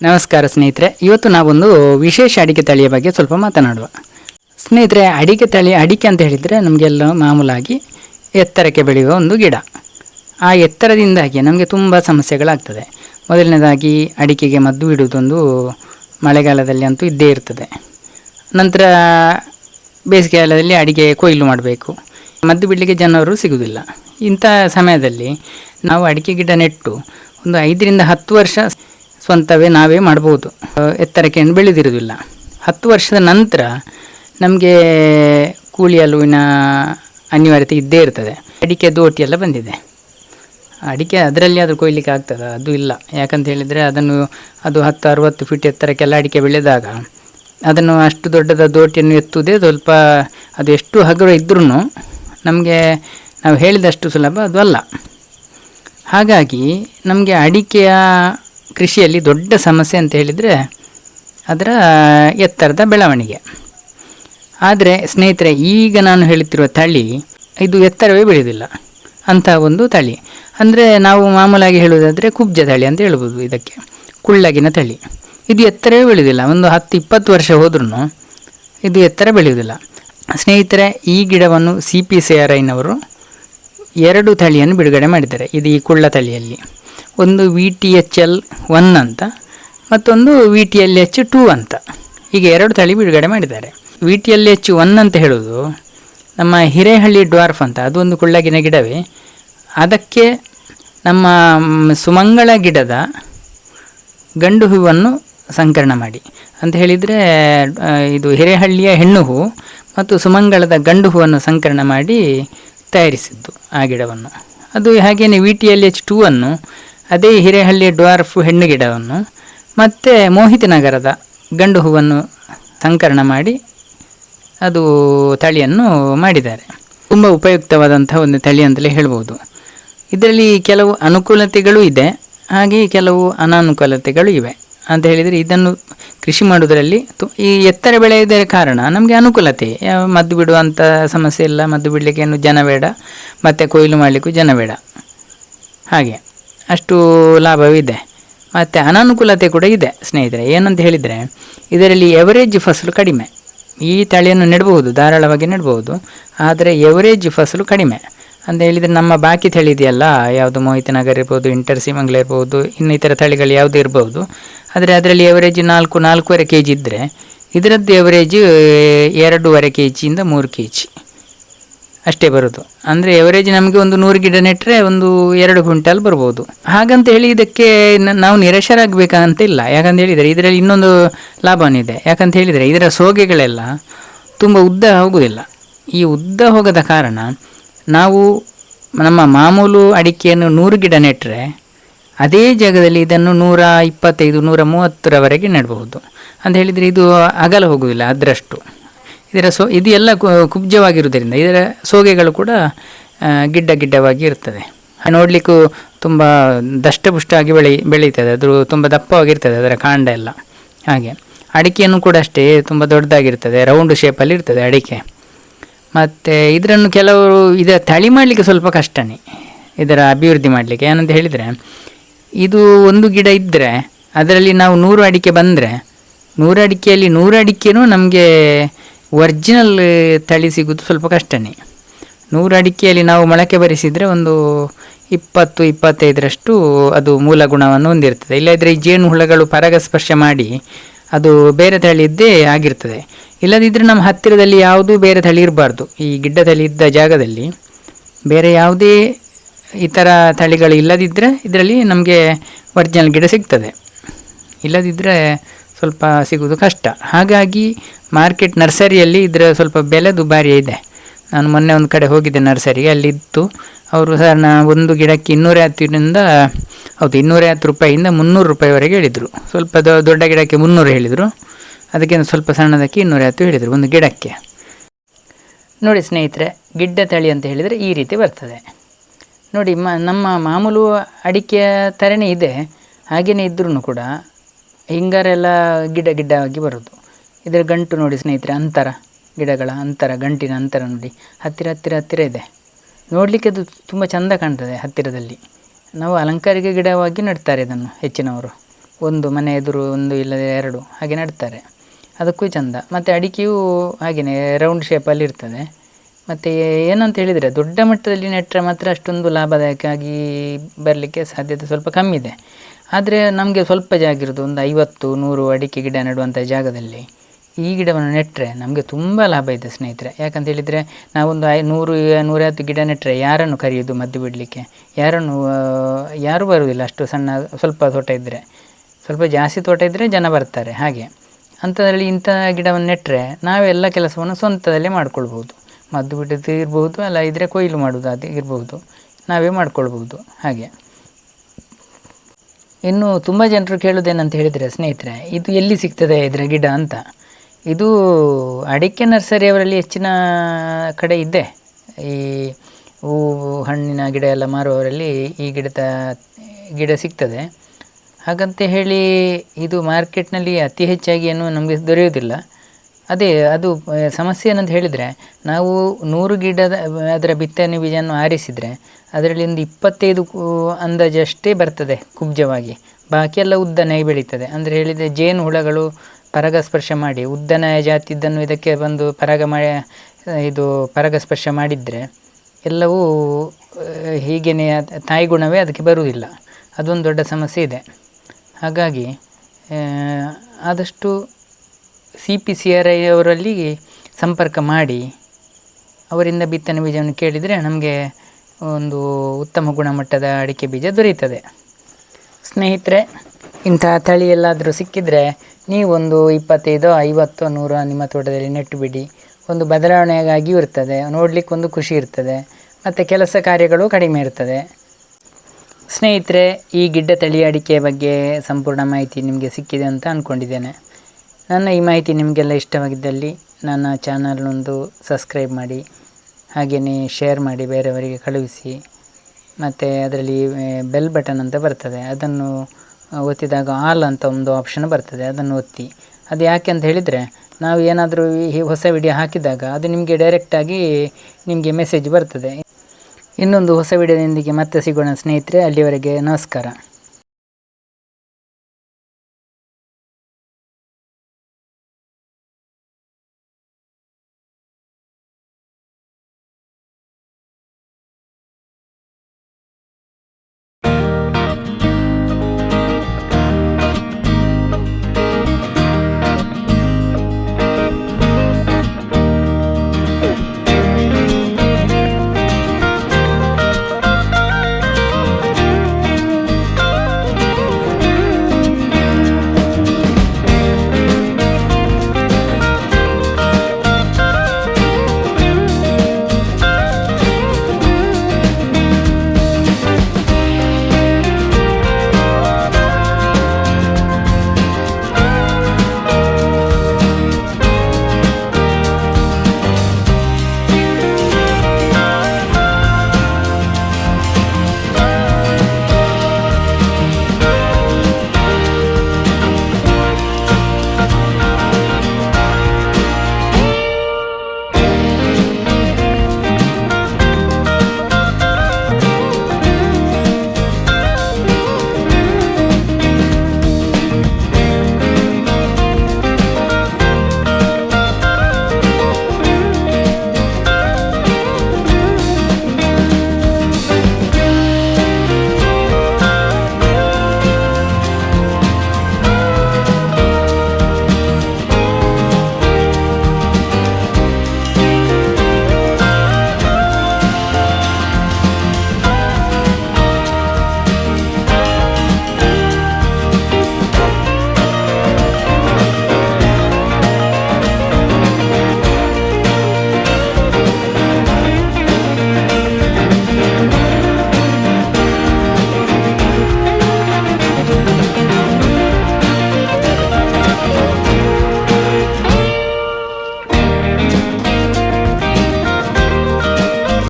ನಮಸ್ಕಾರ ಸ್ನೇಹಿತರೆ, ಇವತ್ತು ನಾವೊಂದು ವಿಶೇಷ ಅಡಿಕೆ ತಳಿಯ ಬಗ್ಗೆ ಸ್ವಲ್ಪ ಮಾತನಾಡುವ. ಸ್ನೇಹಿತರೆ, ಅಡಿಕೆ ತಳಿ, ಅಡಿಕೆ ಅಂತ ಹೇಳಿದರೆ ನಮಗೆಲ್ಲ ಮಾಮೂಲಾಗಿ ಎತ್ತರಕ್ಕೆ ಬೆಳೆಯುವ ಒಂದು ಗಿಡ. ಆ ಎತ್ತರದಿಂದಾಗಿ ನಮಗೆ ತುಂಬ ಸಮಸ್ಯೆಗಳಾಗ್ತದೆ. ಮೊದಲನೇದಾಗಿ ಅಡಿಕೆಗೆ ಮದ್ದು ಇಡುವುದೊಂದು ಮಳೆಗಾಲದಲ್ಲಿ ಅಂತೂ ಇದ್ದೇ ಇರ್ತದೆ. ನಂತರ ಬೇಸಿಗೆಗಾಲದಲ್ಲಿ ಅಡಿಕೆ ಕೊಯ್ಲು ಮಾಡಬೇಕು. ಮದ್ದು ಬಿಡಲಿಕ್ಕೆ ಜನರು ಸಿಗುವುದಿಲ್ಲ ಇಂಥ ಸಮಯದಲ್ಲಿ ನಾವು ಅಡಿಕೆ ಗಿಡ ನೆಟ್ಟು ಒಂದು ಐದರಿಂದ ಹತ್ತು ವರ್ಷ ಸ್ವಂತವೇ ನಾವೇ ಮಾಡ್ಬೋದು. ಎತ್ತರಕ್ಕೆ ಏನು ಬೆಳೆದಿರುವುದಿಲ್ಲ. ಹತ್ತು ವರ್ಷದ ನಂತರ ನಮಗೆ ಕೂಲಿ ಹಲುವಿನ ಅನಿವಾರ್ಯತೆ ಇದ್ದೇ ಇರ್ತದೆ. ಅಡಿಕೆ ದೋಟಿ ಎಲ್ಲ ಬಂದಿದೆ. ಅಡಿಕೆ ಅದರಲ್ಲಿ ಆದರೂ ಕೊಯ್ಲಿಕ್ಕೆ ಆಗ್ತದೆ? ಅದು ಇಲ್ಲ. ಯಾಕಂತ ಹೇಳಿದರೆ ಅದನ್ನು ಅದು ಹತ್ತು, ಅರುವತ್ತು ಫೀಟ್ ಎತ್ತರಕ್ಕೆಲ್ಲ ಅಡಿಕೆ ಬೆಳೆದಾಗ ಅದನ್ನು ಅಷ್ಟು ದೊಡ್ಡದ ದೋಟಿಯನ್ನು ಎತ್ತುವುದೇ ಸ್ವಲ್ಪ ಅದು ಎಷ್ಟು ಹಗುರ ಇದ್ರೂ ನಮಗೆ ನಾವು ಹೇಳಿದಷ್ಟು ಸುಲಭ ಅದು ಅಲ್ಲ. ಹಾಗಾಗಿ ನಮಗೆ ಅಡಿಕೆಯ ಕೃಷಿಯಲ್ಲಿ ದೊಡ್ಡ ಸಮಸ್ಯೆ ಅಂತ ಹೇಳಿದರೆ ಅದರ ಎತ್ತರದ ಬೆಳವಣಿಗೆ. ಆದರೆ ಸ್ನೇಹಿತರೆ, ಈಗ ನಾನು ಹೇಳುತ್ತಿರುವ ತಳಿ, ಇದು ಎತ್ತರವೇ ಬೆಳೆಯುವುದಿಲ್ಲ ಅಂಥ ಒಂದು ತಳಿ. ಅಂದರೆ ನಾವು ಮಾಮೂಲಾಗಿ ಹೇಳುವುದಾದರೆ ಕುಬ್ಜ ತಳಿ ಅಂತ ಹೇಳ್ಬೋದು ಇದಕ್ಕೆ. ಕುಳ್ಳಗಿನ ತಳಿ. ಇದು ಎತ್ತರವೇ ಬೆಳೆಯುವುದಿಲ್ಲ ಒಂದು ಹತ್ತು, ಇಪ್ಪತ್ತು ವರ್ಷ ಹೋದ್ರೂ ಇದು ಎತ್ತರ ಬೆಳೆಯುವುದಿಲ್ಲ. ಸ್ನೇಹಿತರೆ, ಈ ಗಿಡವನ್ನು ಸಿ ಪಿ ಸಿ ಆರ್ ಐನವರು ಎರಡು ತಳಿಯನ್ನು ಬಿಡುಗಡೆ ಮಾಡಿದ್ದಾರೆ. ಇದು ಈ ಕುಳ್ಳ ತಳಿಯಲ್ಲಿ. ಒಂದು V T H L one ಅಂತ, ಮತ್ತೊಂದು V T L H two ಅಂತ. ಈಗ ಎರಡು ತಳಿ ಬಿಡುಗಡೆ ಮಾಡಿದ್ದಾರೆ. V T L H one ಅಂತ ಹೇಳೋದು ನಮ್ಮ ಹಿರೇಹಳ್ಳಿ ಡ್ವಾರ್ಫ್ ಅಂತ, ಅದು ಒಂದು ಕುಳ್ಳಗಿನ ಗಿಡವೇ. ಅದಕ್ಕೆ ನಮ್ಮ ಸುಮಂಗಳ ಗಿಡದ ಗಂಡು ಹೂವನ್ನು ಸಂಕರಣ ಮಾಡಿ. ಅಂತ ಹೇಳಿದರೆ ಇದು ಹಿರೇಹಳ್ಳಿಯ ಹೆಣ್ಣು ಹೂವು ಮತ್ತು ಸುಮಂಗಳದ ಗಂಡು ಹೂವನ್ನು ಸಂಕರಣ ಮಾಡಿ ತಯಾರಿಸಿದ್ದು ಆ ಗಿಡವನ್ನು. ಅದು ಹಾಗೆಯೇ V T L H two ಅನ್ನು ಅದೇ ಹಿರೇಹಳ್ಳಿ ಡ್ವಾರ್ಫ್ ಹೆಣ್ಣು ಗಿಡವನ್ನು ಮತ್ತು ಮೋಹಿತ ನಗರದ ಗಂಡು ಹೂವನ್ನು ಸಂಕರಣ ಮಾಡಿ ಅದು ತಳಿಯನ್ನು ಮಾಡಿದ್ದಾರೆ. ತುಂಬ ಉಪಯುಕ್ತವಾದಂಥ ಒಂದು ತಳಿ ಅಂತಲೇ ಹೇಳ್ಬೋದು. ಇದರಲ್ಲಿ ಕೆಲವು ಅನುಕೂಲತೆಗಳು ಇದೆ ಹಾಗೆ ಕೆಲವು ಅನಾನುಕೂಲತೆಗಳು ಇವೆ. ಅಂತ ಹೇಳಿದರೆ ಇದನ್ನು ಕೃಷಿ ಮಾಡೋದರಲ್ಲಿ ತು, ಈ ಎತ್ತರ ಬೆಳೆಯದ ಕಾರಣ ನಮಗೆ ಅನುಕೂಲತೆ ಮದ್ದು ಬಿಡುವಂಥ ಸಮಸ್ಯೆ ಇಲ್ಲ, ಮದ್ದು ಬಿಡಲಿಕ್ಕೆ ಏನು ಜನ ಬೇಡ, ಮತ್ತು ಕೊಯ್ಲು ಮಾಡಲಿಕ್ಕೂ ಜನ ಬೇಡ. ಹಾಗೆ. ಅಷ್ಟು ಲಾಭವಿದೆ. ಮತ್ತು ಅನಾನುಕೂಲತೆ ಕೂಡ ಇದೆ, ಸ್ನೇಹಿತರೆ. ಏನಂತ ಹೇಳಿದರೆ, ಇದರಲ್ಲಿ ಎವರೇಜ್ ಫಸಲು ಕಡಿಮೆ. ಈ ತಳಿಯನ್ನು ನೆಡಬಹುದು, ಧಾರಾಳವಾಗಿ ನೆಡಬಹುದು, ಆದರೆ ಎವರೇಜ್ ಫಸಲು ಕಡಿಮೆ. ಅಂತ ಹೇಳಿದರೆ ನಮ್ಮ ಬಾಕಿ ತಳಿ ಇದೆಯಲ್ಲ, ಯಾವುದು ಮೋಹಿತನಗರ್ ಇರ್ಬೋದು, ಇಂಟರ್ ಸಿಮಂಗ್ಲ ಇರ್ಬೋದು ಇನ್ನಿತರ ತಳಿಗಳು ಯಾವುದು ಇರ್ಬೋದು, ಆದರೆ ಅದರಲ್ಲಿ ಎವರೇಜ್ ನಾಲ್ಕು, ನಾಲ್ಕೂವರೆ ಕೆ ಜಿ ಇದ್ದರೆ ಇದರದ್ದು ಎವರೇಜ್ ಎರಡೂವರೆ ಕೆ ಜಿಯಿಂದ ಮೂರು ಕೆ ಜಿ ಅಷ್ಟೇ ಬರೋದು. ಅಂದರೆ ಎವರೇಜ್ ನಮಗೆ ಒಂದು ನೂರು ಗಿಡ ನೆಟ್ಟರೆ ಒಂದು ಎರಡು ಕ್ವಿಂಟಲ್ ಬರ್ಬೋದು. ಹಾಗಂತ ಹೇಳಿ ಇದಕ್ಕೆ ನಾವು ನಿರಾಶರಾಗಬೇಕಂತ ಇಲ್ಲ. ಯಾಕಂತ ಹೇಳಿದರೆ ಇದರಲ್ಲಿ ಇನ್ನೊಂದು ಲಾಭನಿದೆ ಯಾಕಂತ ಹೇಳಿದರೆ ಇದರ ಸೋಗೆಗಳೆಲ್ಲ ತುಂಬ ಉದ್ದ ಹೋಗುವುದಿಲ್ಲ. ಈ ಉದ್ದ ಹೋಗದ ಕಾರಣ ನಾವು ನಮ್ಮ ಮಾಮೂಲು ಅಡಿಕೆಯನ್ನು ನೂರು ಗಿಡ ನೆಟ್ಟರೆ ಅದೇ ಜಾಗದಲ್ಲಿ ಇದನ್ನು ನೂರ ಇಪ್ಪತ್ತೈದು, ನೂರ ಮೂವತ್ತರವರೆಗೆ ನೆಡಬಹುದು. ಅಂತ ಹೇಳಿದರೆ ಇದು ಅಗಲ ಹೋಗುವುದಿಲ್ಲ, ಅದರಷ್ಟು. ಇದರ ಸೊ, ಇದು ಎಲ್ಲ ಕುಬ್ಜವಾಗಿರುವುದರಿಂದ ಇದರ ಸೋಗೆಗಳು ಕೂಡ ಗಿಡ್ಡ ಗಿಡ್ಡವಾಗಿ ಇರ್ತದೆ ನೋಡಲಿಕ್ಕೂ ತುಂಬ ದಷ್ಟಪುಷ್ಟಾಗಿ ಬೆಳಿ, ಬೆಳೀತದೆ. ಅದು ತುಂಬ ದಪ್ಪವಾಗಿರ್ತದೆ ಅದರ ಕಾಂಡ ಎಲ್ಲ. ಹಾಗೆ. ಅಡಿಕೆಯನ್ನು ಕೂಡ ಅಷ್ಟೇ, ತುಂಬ ದೊಡ್ಡದಾಗಿರ್ತದೆ. ರೌಂಡ್ ಶೇಪಲ್ಲಿ ಇರ್ತದೆ ಅಡಿಕೆ. ಮತ್ತು ಇದರನ್ನು ಕೆಲವರು ಇದರ ತಳಿ ಮಾಡಲಿಕ್ಕೆ ಸ್ವಲ್ಪ ಕಷ್ಟನೇ. ಇದರ ಅಭಿವೃದ್ಧಿ ಮಾಡಲಿಕ್ಕೆ. ಏನಂತ ಹೇಳಿದರೆ, ಇದು ಒಂದು ಗಿಡ ಇದ್ದರೆ ಅದರಲ್ಲಿ ನಾವು ನೂರು ಅಡಿಕೆ ಬಂದರೆ, ನೂರು ಅಡಿಕೆಯಲ್ಲಿ ನೂರು ಅಡಿಕೆನೂ ನಮಗೆ ಒರಿಜಿನಲ್ ತಳಿ ಸಿಗೋದು ಸ್ವಲ್ಪ ಕಷ್ಟನೇ. ನೂರು ಅಡಿಕೆಯಲ್ಲಿ ನಾವು ಮೊಳಕೆ ಬರಿಸಿದರೆ ಒಂದು ಇಪ್ಪತ್ತು, ಇಪ್ಪತ್ತೈದರಷ್ಟು ಅದು ಮೂಲ ಗುಣವನ್ನು ಹೊಂದಿರ್ತದೆ. ಇಲ್ಲದಿದ್ದರೆ ಈ ಜೇನು ಹುಳಗಳು ಪರಾಗಸ್ಪರ್ಶ ಮಾಡಿ ಅದು ಬೇರೆ ತಳಿ ಇದ್ದೇ ಆಗಿರ್ತದೆ. ಇಲ್ಲದಿದ್ದರೆ ನಮ್ಮ ಹತ್ತಿರದಲ್ಲಿ ಯಾವುದೂ ಬೇರೆ ತಳಿ ಇರಬಾರ್ದು. ಈ ಗಿಡ್ಡ ತಳಿ ಇದ್ದ ಜಾಗದಲ್ಲಿ ಬೇರೆ ಯಾವುದೇ ಇತರ ತಳಿಗಳು ಇಲ್ಲದಿದ್ದರೆ ಇದರಲ್ಲಿ ನಮಗೆ ಒರಿಜಿನಲ್ ಗಿಡ ಸಿಗ್ತದೆ. ಇಲ್ಲದಿದ್ದರೆ ಸ್ವಲ್ಪ ಸಿಗೋದು ಕಷ್ಟ. ಹಾಗಾಗಿ ಮಾರ್ಕೆಟ್ ನರ್ಸರಿಯಲ್ಲಿ ಇದರ ಸ್ವಲ್ಪ ಬೆಲೆ ದುಬಾರಿ ಇದೆ. ನಾನು ಮೊನ್ನೆ ಒಂದು ಕಡೆ ಹೋಗಿದ್ದೆ ನರ್ಸರಿಗೆ, ಅಲ್ಲಿತ್ತು. ಅವರು ಅವರು ನಾ ಒಂದು ಗಿಡಕ್ಕೆ ಇನ್ನೂರೈವತ್ತರಿಂದ, ಹೌದು, ಇನ್ನೂರೈವತ್ತು ರೂಪಾಯಿಯಿಂದ ಮುನ್ನೂರು ರೂಪಾಯಿವರೆಗೆ ಹೇಳಿದರು. ಸ್ವಲ್ಪ ದೊಡ್ಡ ಗಿಡಕ್ಕೆ ಮುನ್ನೂರು ಹೇಳಿದರು. ಅದಕ್ಕೆ ಸ್ವಲ್ಪ ಸಣ್ಣದಕ್ಕೆ ಇನ್ನೂರೈವತ್ತು ಹೇಳಿದರು ಒಂದು ಗಿಡಕ್ಕೆ. ನೋಡಿ ಸ್ನೇಹಿತರೆ, ಗಿಡ್ಡ ತಳಿ ಅಂತ ಹೇಳಿದರೆ ಈ ರೀತಿ ಬರ್ತದೆ. ನೋಡಿ, ಮ, ನಮ್ಮ ಮಾಮೂಲು ಅಡಿಕೆ ಥರನೇ ಇದೆ. ಹಾಗೆಯೇ ಇದ್ರೂ ಕೂಡ ಹಿಂಗಾರೆಲ್ಲ ಗಿಡ ಗಿಡ್ಡವಾಗಿ ಬರೋದು. ಇದರ ಗಂಟು ನೋಡಿ ಸ್ನೇಹಿತರೆ, ಅಂತರ ಗಿಡಗಳ ಅಂತರ, ಗಂಟಿನ ಅಂತರ ನೋಡಿ. ಹತ್ತಿರ ಹತ್ತಿರ ಹತ್ತಿರ ಇದೆ. ನೋಡಲಿಕ್ಕೆ ಅದು ತುಂಬ ಚೆಂದ ಕಾಣ್ತದೆ ಹತ್ತಿರದಲ್ಲಿ. ನಾವು ಅಲಂಕಾರಿಕ ಗಿಡವಾಗಿ ನೆಡ್ತಾರೆ ಇದನ್ನು ಹೆಚ್ಚಿನವರು. ಒಂದು ಮನೆ ಎದುರು ಒಂದು ಇಲ್ಲದೆ ಎರಡು ಹಾಗೆ ನೆಡ್ತಾರೆ. ಅದಕ್ಕೂ ಚಂದ. ಮತ್ತು ಅಡಿಕೆಯೂ ಹಾಗೆಯೇ ರೌಂಡ್ ಶೇಪಲ್ಲಿ ಇರ್ತದೆ. ಮತ್ತು ಏನಂತ ಹೇಳಿದರೆ ದೊಡ್ಡ ಮಟ್ಟದಲ್ಲಿ ನೆಟ್ಟರೆ ಮಾತ್ರ ಅಷ್ಟೊಂದು ಲಾಭದಾಯಕವಾಗಿ ಬರಲಿಕ್ಕೆ ಸಾಧ್ಯತೆ ಸ್ವಲ್ಪ ಕಮ್ಮಿ ಇದೆ. ಆದರೆ ನಮಗೆ ಸ್ವಲ್ಪ ಜಾಗ ಇರೋದು, ಒಂದು ಐವತ್ತು, ನೂರು ಅಡಿಕೆ ಗಿಡ ನೆಡುವಂಥ ಜಾಗದಲ್ಲಿ. ಈ ಗಿಡವನ್ನು ನೆಟ್ಟರೆ ನಮಗೆ ತುಂಬ ಲಾಭ ಇದೆ ಸ್ನೇಹಿತರೆ. ಯಾಕಂತ ಹೇಳಿದರೆ ನಾವೊಂದು ಐ, ನೂರು, ನೂರೈವತ್ತು ಗಿಡ ನೆಟ್ಟರೆ ಯಾರನ್ನು ಕರೆಯೋದು ಮದ್ದು ಬಿಡಲಿಕ್ಕೆ? ಯಾರನ್ನು ಯಾರು ಬರುವುದಿಲ್ಲ ಅಷ್ಟು ಸಣ್ಣ, ಸ್ವಲ್ಪ ತೋಟ ಇದ್ದರೆ ಸ್ವಲ್ಪ ಜಾಸ್ತಿ ತೋಟ ಇದ್ದರೆ ಜನ ಬರ್ತಾರೆ ಹಾಗೆ. ಅಂಥದ್ರಲ್ಲಿ ಇಂಥ ಗಿಡವನ್ನು ನೆಟ್ಟರೆ ನಾವೆಲ್ಲ ಕೆಲಸವನ್ನು ಸ್ವಂತದಲ್ಲೇ ಮಾಡ್ಕೊಳ್ಬೋದು ಮದ್ದು ಬಿಡೋದು ಇರ್ಬೋದು ಅಲ್ಲ ಇದ್ದರೆ ಕೊಯ್ಲು ಮಾಡೋದು ಅದು ಇರ್ಬೋದು ನಾವೇ ಮಾಡ್ಕೊಳ್ಬೋದು ಹಾಗೆ. ಇನ್ನು ತುಂಬ ಜನರು ಕೇಳೋದೇನಂತ ಹೇಳಿದರೆ, ಸ್ನೇಹಿತರೆ, ಇದು ಎಲ್ಲಿ ಸಿಗ್ತದೆ ಇದರ ಗಿಡ ಅಂತ? ಇದು ಅಡಿಕೆ ನರ್ಸರಿಯವರಲ್ಲಿ ಹೆಚ್ಚಿನ ಕಡೆ ಇದೆ. ಈ ಹೂವು, ಹಣ್ಣಿನ ಗಿಡ ಎಲ್ಲ ಮಾರುವವರಲ್ಲಿ ಈ ಗಿಡದ ಗಿಡ ಸಿಗ್ತದೆ. ಹಾಗಂತ ಹೇಳಿ ಇದು ಮಾರ್ಕೆಟ್ನಲ್ಲಿ ಅತಿ ಹೆಚ್ಚಾಗಿ ಏನು ನಮಗೆ ದೊರೆಯೋದಿಲ್ಲ ಅದೇ, ಅದು ಸಮಸ್ಯೆ ಏನಂತ ಹೇಳಿದರೆ, ನಾವು ನೂರು ಗಿಡದ, ಅದರ ಬಿತ್ತನೆ ಬೀಜವನ್ನು ಆರಿಸಿದರೆ ಅದರಲ್ಲಿ ಒಂದು ಇಪ್ಪತ್ತೈದು ಅಂದಾಜಷ್ಟೇ ಬರ್ತದೆ ಕುಬ್ಜವಾಗಿ. ಬಾಕಿ ಎಲ್ಲ ಉದ್ದನೆ ಬೆಳೀತದೆ. ಅಂದರೆ ಹೇಳಿದರೆ ಜೇನು ಹುಳಗಳು ಪರಾಗಸ್ಪರ್ಶ ಮಾಡಿ, ಉದ್ದನ ಜಾತಿದ್ದನ್ನು ಇದಕ್ಕೆ ಬಂದು ಪರಾಗ ಮಾಡಿ ಇದು ಪರಾಗಸ್ಪರ್ಶ ಮಾಡಿದರೆ, ಎಲ್ಲವೂ ಹೀಗೇನೆ ತಾಯಿ ಗುಣವೇ ಅದಕ್ಕೆ ಬರುವುದಿಲ್ಲ. ಅದೊಂದು ದೊಡ್ಡ ಸಮಸ್ಯೆ ಇದೆ. ಹಾಗಾಗಿ ಆದಷ್ಟು C P C R I ಅವರಲ್ಲಿ ಸಂಪರ್ಕ ಮಾಡಿ ಅವರಿಂದ ಬಿತ್ತನೆ ಬೀಜವನ್ನು ಕೇಳಿದರೆ ನಮಗೆ ಒಂದು ಉತ್ತಮ ಗುಣಮಟ್ಟದ ಅಡಿಕೆ ಬೀಜ ದೊರೆಯುತ್ತದೆ. ಸ್ನೇಹಿತರೆ ಇಂತಹ ತಳಿ ಎಲ್ಲಾದರೂ ಸಿಕ್ಕಿದರೆ ನೀವೊಂದು ಇಪ್ಪತ್ತೈದು, ಐವತ್ತು, ನೂರ ನಿಮ್ಮ ತೋಟದಲ್ಲಿ ನೆಟ್ಟು ಬಿಡಿ. ಒಂದು ಬದಲಾವಣೆಗಾಗಿಯೂ ಇರ್ತದೆ, ನೋಡಲಿಕ್ಕೆ ಒಂದು ಖುಷಿ ಇರ್ತದೆ, ಮತ್ತು ಕೆಲಸ ಕಾರ್ಯಗಳು ಕಡಿಮೆ ಇರ್ತದೆ. ಸ್ನೇಹಿತರೆ, ಈ ಗಿಡ್ಡ ತಳಿ ಅಡಿಕೆ ಬಗ್ಗೆ ಸಂಪೂರ್ಣ ಮಾಹಿತಿ ನಿಮಗೆ ಸಿಕ್ಕಿದೆ ಅಂತ ಅಂದ್ಕೊಂಡಿದ್ದೇನೆ ನನ್ನ ಈ ಮಾಹಿತಿ ನಿಮಗೆಲ್ಲ ಇಷ್ಟವಾಗಿದ್ದಲ್ಲಿ ನನ್ನ ಚಾನಲ್ನೊಂದು ಸಬ್ಸ್ಕ್ರೈಬ್ ಮಾಡಿ, ಹಾಗೆಯೇ ಶೇರ್ ಮಾಡಿ, ಬೇರೆಯವರಿಗೆ ಕಳುಹಿಸಿ, ಮತ್ತು ಅದರಲ್ಲಿ ಬೆಲ್ ಬಟನ್ ಅಂತ ಬರ್ತದೆ. ಅದನ್ನು ಒತ್ತಿದಾಗ ಆಲ್ ಅಂತ ಒಂದು ಆಪ್ಷನ್ ಬರ್ತದೆ, ಅದನ್ನು ಒತ್ತಿ. ಅದು ಯಾಕೆ ಅಂತ ಹೇಳಿದರೆ, ನಾವು ಏನಾದರೂ ಈ ಹೊಸ ವಿಡಿಯೋ ಹಾಕಿದಾಗ ಅದು ನಿಮಗೆ ಡೈರೆಕ್ಟಾಗಿ ನಿಮಗೆ ಮೆಸೇಜ್ ಬರ್ತದೆ. ಇನ್ನೊಂದು ಹೊಸ ವಿಡಿಯೋದೊಂದಿಗೆ ಮತ್ತೆ ಸಿಗೋಣ ಸ್ನೇಹಿತರೆ, ಅಲ್ಲಿವರೆಗೆ ನಮಸ್ಕಾರ.